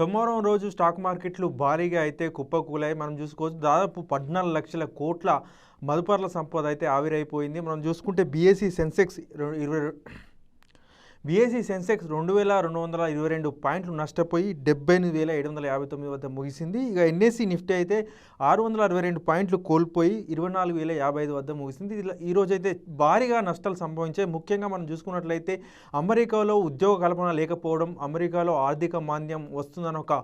సోమవారం రోజు స్టాక్ మార్కెట్లు భారీగా అయితే కుప్పకూలాయి. మనం చూసుకోవచ్చు దాదాపు పద్నాలుగు లక్షల కోట్ల మదుపర్ల సంపద అయితే ఆవిరైపోయింది. మనం చూసుకుంటే బీఎస్సీ సెన్సెక్స్ ఇరవై బీఎస్సీ సెన్సెక్స్ రెండు వేల రెండు వందల ఇరవై రెండు పాయింట్లు నష్టపోయి డెబ్బై ఎనిమిది వేల ఏడు వందల యాభై తొమ్మిది వద్ద ముగిసింది. ఇక ఎన్ఎస్సీ నిఫ్టీ అయితే ఆరు వందల అరవై రెండు పాయింట్లు కోల్పోయి ఇరవై నాలుగు వేల యాభై ఐదు వద్ద ముగిసింది. ఇలా ఈరోజు అయితే భారీగా నష్టాలు సంభవించాయి. ముఖ్యంగా మనం చూసుకున్నట్లయితే అమెరికాలో ఉద్యోగ కల్పన లేకపోవడం అమెరికాలో ఆర్థిక మాంద్యం వస్తుందన్న ఒక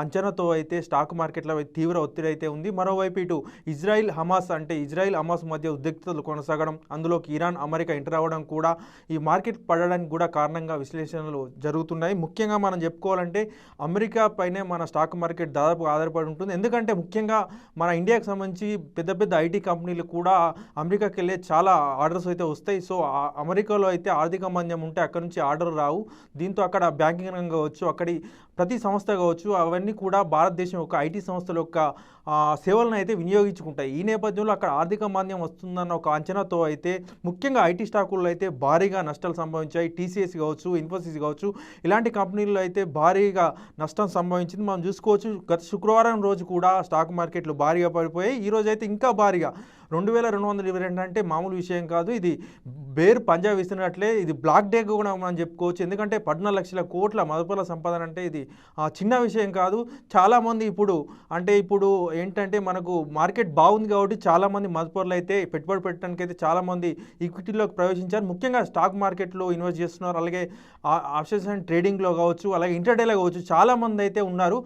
అంచనాతో అయితే స్టాక్ మార్కెట్లపై తీవ్ర ఒత్తిడి అయితే ఉంది. మరోవైపు ఇటు ఇజ్రాయిల్ హమాస్ అంటే ఇజ్రాయిల్ హమాస్ మధ్య ఉద్రిక్తతలు కొనసాగడం అందులోకి ఇరాన్ అమెరికా ఎంటర్ అవ్వడం కూడా ఈ మార్కెట్ పడడానికి కూడా కారణంగా విశ్లేషణలు జరుగుతున్నాయి. ముఖ్యంగా మనం చెప్పుకోవాలంటే అమెరికా పైనే మన స్టాక్ మార్కెట్ దాదాపు ఆధారపడి ఉంటుంది. ఎందుకంటే ముఖ్యంగా మన ఇండియాకి సంబంధించి పెద్ద పెద్ద ఐటీ కంపెనీలు కూడా అమెరికాకి వెళ్ళే చాలా ఆర్డర్స్ అయితే వస్తాయి. సో అమెరికాలో అయితే ఆర్థిక మాంద్యం ఉంటే అక్కడ నుంచి ఆర్డర్ రావు. దీంతో అక్కడ బ్యాంకింగ్ రంగం కావచ్చు అక్కడి ప్రతి సంస్థ కావచ్చు అవన్నీ కూడా భారతదేశం యొక్క ఐటీ సంస్థల యొక్క సేవలను అయితే వినియోగించుకుంటాయి. ఈ నేపథ్యంలో అక్కడ ఆర్థిక మాంద్యం వస్తుందన్న ఒక అంచనాతో అయితే ముఖ్యంగా ఐటీ స్టాకుల్లో అయితే భారీగా నష్టాలు సంభవించాయి. టీసీఎస్ కావచ్చు ఇన్ఫోసిస్ కావచ్చు ఇలాంటి కంపెనీల్లో అయితే భారీగా నష్టం సంభవించింది. మనం చూసుకోవచ్చు గత శుక్రవారం రోజు కూడా స్టాక్ మార్కెట్లు భారీగా పడిపోయాయి. ఈ రోజు అయితే ఇంకా భారీగా. రెండు వేల రెండు వందల ఇరవై రెండు అంటే మామూలు విషయం కాదు. ఇది బేర్ పంజాబ్ ఇస్తున్నట్లే ఇది బ్లాక్ డే కూడా మనం చెప్పుకోవచ్చు. ఎందుకంటే పద్నాలుగు లక్షల కోట్ల మదుపుల సంపాదన అంటే ఇది చిన్న విషయం కాదు. చాలామంది ఇప్పుడు అంటే ఇప్పుడు ఏంటంటే మనకు మార్కెట్ బాగుంది కాబట్టి చాలామంది మదుపర్లు అయితే పెట్టుబడి పెట్టడానికి అయితే చాలామంది ఈక్విటీలోకి ప్రవేశించారు. ముఖ్యంగా స్టాక్ మార్కెట్లో ఇన్వెస్ట్ చేస్తున్నారు. అలాగే ఆప్షన్స్ అండ్ ట్రేడింగ్లో కావచ్చు అలాగే ఇంటర్డేలో కావచ్చు చాలామంది అయితే ఉన్నారు.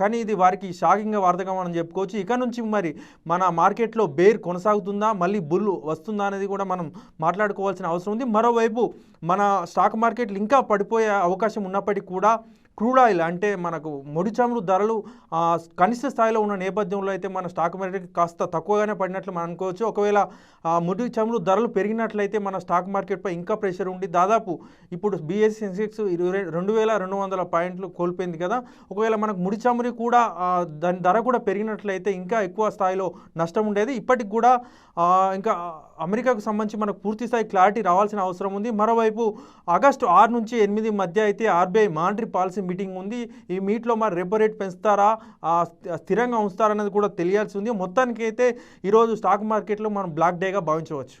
కానీ ఇది వారికి షాకింగ్గా వార్తగా మనం చెప్పుకోవచ్చు. ఇక నుంచి మరి మన మార్కెట్లో బేర్ కొనసాగుతుందా మళ్ళీ బుల్ వస్తుందా అనేది కూడా మనం మాట్లాడుకోవాల్సిన అవసరం ఉంది. మరోవైపు మన స్టాక్ మార్కెట్లు ఇంకా పడిపోయే అవకాశం ఉన్నప్పటికీ కూడా క్రూడ్ ఆయిల్ అంటే మనకు ముడి చమురు ధరలు కనిష్ట స్థాయిలో ఉన్న నేపథ్యంలో అయితే మన స్టాక్ మార్కెట్ కాస్త తక్కువగానే పడినట్లు మనం అనుకోవచ్చు. ఒకవేళ ముడి చమురు ధరలు పెరిగినట్లయితే మన స్టాక్ మార్కెట్పై ఇంకా ప్రెషర్ ఉండి దాదాపు ఇప్పుడు బీఎస్సీ సెన్సెక్స్ ఇరవై రెండు వేల రెండు వందల పాయింట్లు కోల్పోయింది కదా. ఒకవేళ మనకు ముడి చమురు కూడా దాని ధర కూడా పెరిగినట్లయితే ఇంకా ఎక్కువ స్థాయిలో నష్టం ఉండేది. ఇప్పటికి కూడా ఇంకా అమెరికాకు సంబంధించి మనకు పూర్తి స్థాయి క్లారిటీ రావాల్సిన అవసరం ఉంది. మరోవైపు ఆగస్టు ఆరు నుంచి ఎనిమిది మధ్య అయితే ఆర్బీఐ మానిటరీ పాలసీ మీటింగ్ ఉంది. ఈ మీట్లో మరి రెపో రేట్ పెంచుతారా స్థిరంగా ఉంచుతారనేది కూడా తెలియాల్సి ఉంది. మొత్తానికైతే ఈరోజు స్టాక్ మార్కెట్లో మనం బ్లాక్ డేగా భావించవచ్చు.